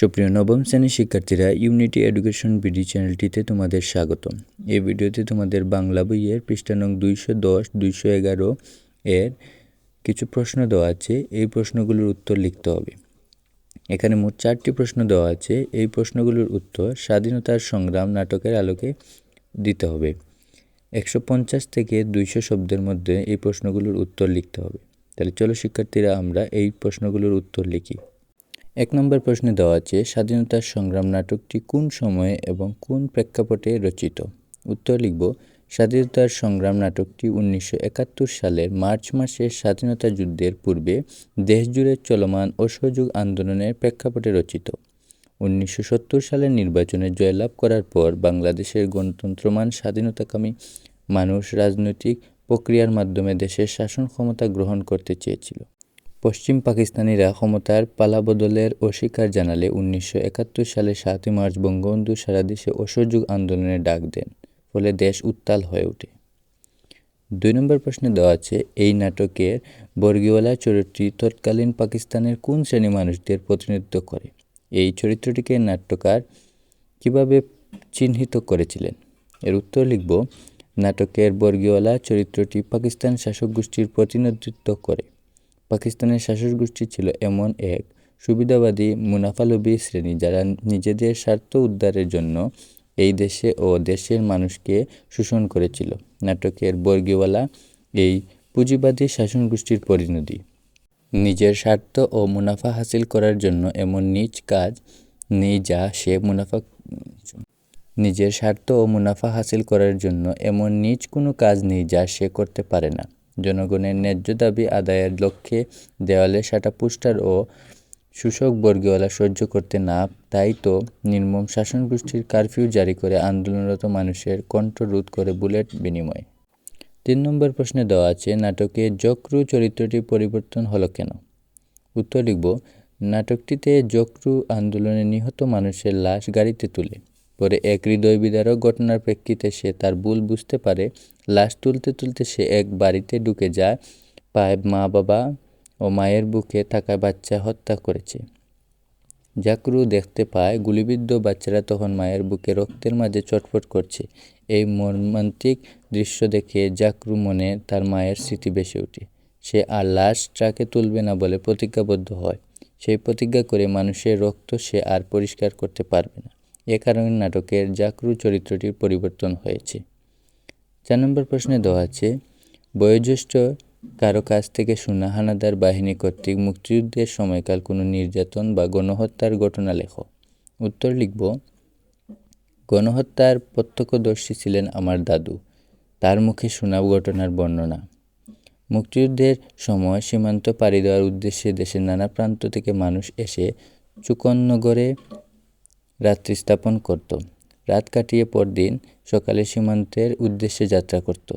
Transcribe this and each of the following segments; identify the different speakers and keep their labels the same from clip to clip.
Speaker 1: সুপ্রিয় নবম শ্রেণির শিক্ষার্থীরা ইউনিটি এডুকেশন বিডি চ্যানেলটিতে তোমাদের স্বাগতম। এই ভিডিওতে তোমাদের বাংলা বইয়ের পৃষ্ঠা নং দুইশো দশ, দুইশো এগারো এর কিছু প্রশ্ন দেওয়া আছে। এই প্রশ্নগুলোর উত্তর লিখতে হবে। এখানে মোট চারটি প্রশ্ন দেওয়া আছে। এই প্রশ্নগুলোর উত্তর স্বাধীনতার সংগ্রাম নাটকের আলোকে দিতে হবে। একশো পঞ্চাশ থেকে দুইশো শব্দের মধ্যে এই প্রশ্নগুলোর উত্তর লিখতে হবে। তাহলে চলো শিক্ষার্থীরা আমরা এই প্রশ্নগুলোর উত্তর লিখি। এক নম্বর প্রশ্নে দেওয়া আছে স্বাধীনতার সংগ্রাম নাটকটি কোন সময়ে এবং কোন প্রেক্ষাপটে রচিত? উত্তর লিখব, স্বাধীনতার সংগ্রাম নাটকটি উনিশশো একাত্তর সালের মার্চ মাসের স্বাধীনতা যুদ্ধের পূর্বে দেশজুড়ে চলমান অসহযোগ আন্দোলনের প্রেক্ষাপটে রচিত। উনিশশো সত্তর সালের নির্বাচনে জয়লাভ করার পর বাংলাদেশের গণতন্ত্রমান স্বাধীনতাকামী মানুষ রাজনৈতিক প্রক্রিয়ার মাধ্যমে দেশের শাসন ক্ষমতা গ্রহণ করতে চেয়েছিল। পশ্চিম পাকিস্তানিরা ক্ষমতার পালাবদলের অস্বীকার জানালে উনিশশো একাত্তর সালে সাতই মার্চ বঙ্গবন্ধু সারা দেশে অসহযোগ আন্দোলনের ডাক দেন, ফলে দেশ উত্তাল হয়ে ওঠে। দুই নম্বর প্রশ্নে দেওয়া আছে, এই নাটকের বর্গীওয়ালা চরিত্রটি তৎকালীন পাকিস্তানের কোন শ্রেণি মানুষদের প্রতিনিধিত্ব করে? এই চরিত্রটিকে নাট্যকার কীভাবে চিহ্নিত করেছিলেন? এর উত্তর লিখব, নাটকের বর্গীওয়ালা চরিত্রটি পাকিস্তান শাসক গোষ্ঠীর প্রতিনিধিত্ব করে। পাকিস্তানের শাসক গোষ্ঠী ছিল এমন এক সুবিধাবাদী মুনাফালোভী শ্রেণি যারা নিজেদের স্বার্থ উদ্ধারের জন্য এই দেশে ও দেশের মানুষকে শোষণ করেছিল। নাটকের বর্গীওয়ালা এই পুঁজিবাদী শাসন গোষ্ঠীর পরিণতি। নিজের স্বার্থ ও মুনাফা হাসিল করার জন্য এমন নিজ কাজ নেই যা সে মুনাফা নিজের স্বার্থ ও মুনাফা হাসিল করার জন্য এমন নিজ কোনো কাজ নেই যা সে করতে পারে না। জনগণের ন্যায্য দাবি আদায়ের লক্ষ্যে দেওয়ালে সাটা পোস্টার ও শোষক বর্গীয়লা সহ্য করতে না, তাই তো নির্মম শাসন গোষ্ঠীর কারফিউ জারি করে আন্দোলনরত মানুষের কণ্ঠ রোধ করে বুলেট বিনিময়। তিন নম্বর প্রশ্নে দেওয়া আছে, নাটকে জক্রু চরিত্রটি পরিবর্তন হলো কেন? উত্তর লিখব, নাটকটিতে জক্রু আন্দোলনে নিহত মানুষের লাশ গাড়িতে তুলে। পরে এক হৃদয় বিদারক ঘটনার প্রেক্ষিতে সে তার ভুল বুঝতে পারে। লাশ তুলতে তুলতে সে এক বাড়িতে ঢুকে যায়। পায় মা বাবা ও মায়ের বুকে থাকা বাচ্চা হত্যা করেছে। জাকরু দেখতে পায়, গুলিবিদ্ধ বাচ্চারা তখন মায়ের বুকে রক্তের মাঝে চটফট করছে। এই মর্মান্তিক দৃশ্য দেখে জাকরু মনে তার মায়ের স্মৃতি বেসে ওঠে। সে আর লাশ ট্রাকে তুলবে না বলে প্রতিজ্ঞাবদ্ধ হয়। সেই প্রতিজ্ঞা করে মানুষের রক্ত সে আর পরিষ্কার করতে পারবে না। এ কারণে নাটকের জাকরু চরিত্রটির পরিবর্তন হয়েছে। চার নম্বর প্রশ্নে দেওয়া আছে, বয়োজ্যেষ্ঠ কারও কাছ থেকে শোনা হানাদার বাহিনী কর্তৃক মুক্তিযুদ্ধের সময়কাল কোনো নির্যাতন বা গণহত্যার ঘটনা লেখো। উত্তর লিখব, গণহত্যার প্রত্যক্ষদর্শী ছিলেন আমার দাদু। তার মুখে শোনা ঘটনার বর্ণনা। মুক্তিযুদ্ধের সময় সীমান্ত পাড়ি দেওয়ার উদ্দেশ্যে দেশের নানা প্রান্ত থেকে মানুষ এসে চুকননগরে রাত্রি স্থাপন করত। রাত কাটিয়ে পরদিন সকালে সীমান্তের উদ্দেশ্যে যাত্রা করত।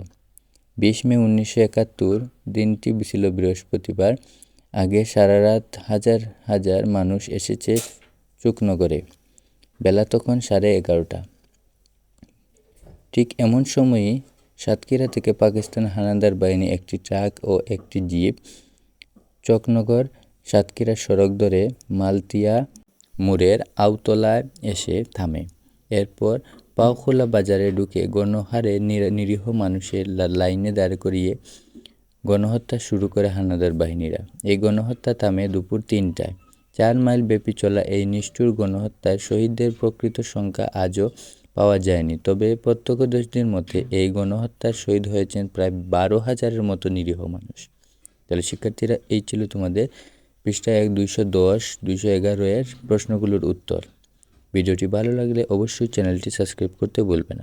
Speaker 1: বিশ মে উনিশশো একাত্তর দিনটি ছিল বৃহস্পতিবার। আগে সারা রাত হাজার হাজার মানুষ এসেছে চুকনগরে। বেলা তখন সাড়ে এগারোটা। ঠিক এমন সময়ই সাতক্ষীরা থেকে পাকিস্তান হানাদার বাহিনী একটি ট্রাক ও একটি জিপ চকনগর সাতক্ষীরা সড়ক ধরে মালতিয়া মোড়ের আউতলায় এসে থামে। এরপর পাওখোলা বাজারে ঢুকে গণহারে নিরীহ মানুষের লাইনে দাঁড় করিয়ে গণহত্যা শুরু করে হানাদার বাহিনীরা। এই গণহত্যা থামে দুপুর তিনটায়। চার মাইল ব্যাপী চলা এই নিষ্ঠুর গণহত্যায় শহীদদের প্রকৃত সংখ্যা আজও পাওয়া যায়নি। তবে প্রত্যক্ষদর্শীদের মতে এই গণহত্যার শহীদ হয়েছেন প্রায় বারো হাজারের মতো নিরীহ মানুষ। তাহলে শিক্ষার্থীরা, এই ছিল তোমাদের পৃষ্ঠা এক, দুইশো দশ, দুইশো এগারো এর প্রশ্নগুলোর উত্তর। ভিডিওটি ভালো লাগলে অবশ্যই চ্যানেলটি সাবস্ক্রাইব করতে ভুলবে না।